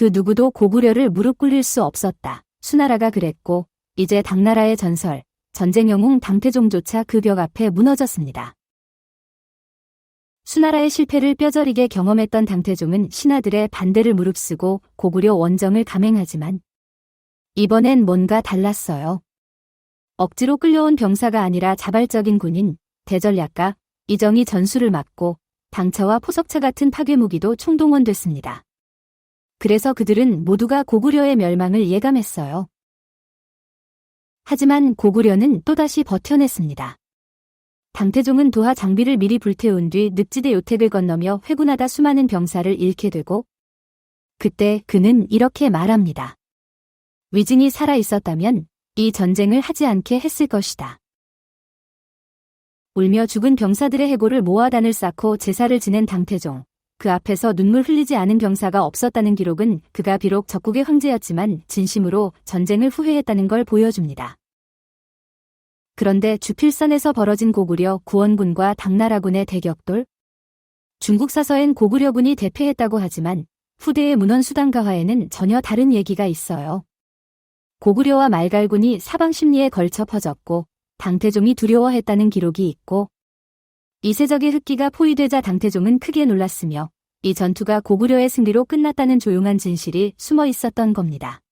그 누구도 고구려를 무릎 꿇릴 수 없었다. 수나라가 그랬고 이제 당나라의 전설, 전쟁 영웅 당태종조차 그 벽 앞에 무너졌습니다. 수나라의 실패를 뼈저리게 경험했던 당태종은 신하들의 반대를 무릅쓰고 고구려 원정을 감행하지만 이번엔 뭔가 달랐어요. 억지로 끌려온 병사가 아니라 자발적인 군인, 대전략가, 이정이 전술을 맡고 당차와 포석차 같은 파괴무기도 총동원됐습니다. 그래서 그들은 모두가 고구려의 멸망을 예감했어요. 하지만 고구려는 또다시 버텨냈습니다. 당태종은 도하 장비를 미리 불태운 뒤 늪지대 요택을 건너며 회군하다 수많은 병사를 잃게 되고 그때 그는 이렇게 말합니다. 위진이 살아 있었다면 이 전쟁을 하지 않게 했을 것이다. 울며 죽은 병사들의 해골을 모아 단을 쌓고 제사를 지낸 당태종. 그 앞에서 눈물 흘리지 않은 병사가 없었다는 기록은 그가 비록 적국의 황제였지만 진심으로 전쟁을 후회했다는 걸 보여줍니다. 그런데 주필선에서 벌어진 고구려 구원군과 당나라군의 대격돌? 중국 사서엔 고구려군이 대패했다고 하지만 후대의 문헌 수당 가화에는 전혀 다른 얘기가 있어요. 고구려와 말갈군이 사방 심리에 걸쳐 퍼졌고 당태종이 두려워했다는 기록이 있고 이세적의 흑기가 포위되자 당태종은 크게 놀랐으며 이 전투가 고구려의 승리로 끝났다는 조용한 진실이 숨어 있었던 겁니다.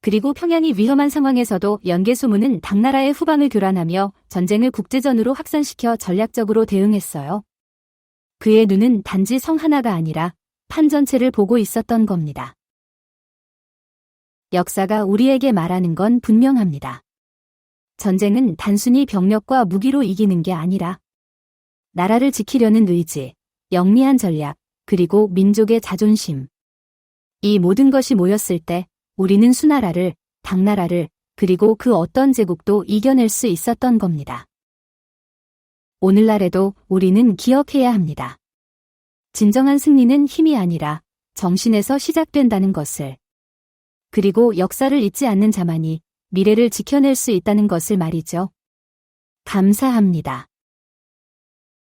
그리고 평양이 위험한 상황에서도 연개소문은 당나라의 후방을 교란하며 전쟁을 국제전으로 확산시켜 전략적으로 대응했어요. 그의 눈은 단지 성 하나가 아니라 판 전체를 보고 있었던 겁니다. 역사가 우리에게 말하는 건 분명합니다. 전쟁은 단순히 병력과 무기로 이기는 게 아니라 나라를 지키려는 의지, 영리한 전략, 그리고 민족의 자존심. 이 모든 것이 모였을 때 우리는 수나라를, 당나라를, 그리고 그 어떤 제국도 이겨낼 수 있었던 겁니다. 오늘날에도 우리는 기억해야 합니다. 진정한 승리는 힘이 아니라 정신에서 시작된다는 것을. 그리고 역사를 잊지 않는 자만이 미래를 지켜낼 수 있다는 것을 말이죠. 감사합니다.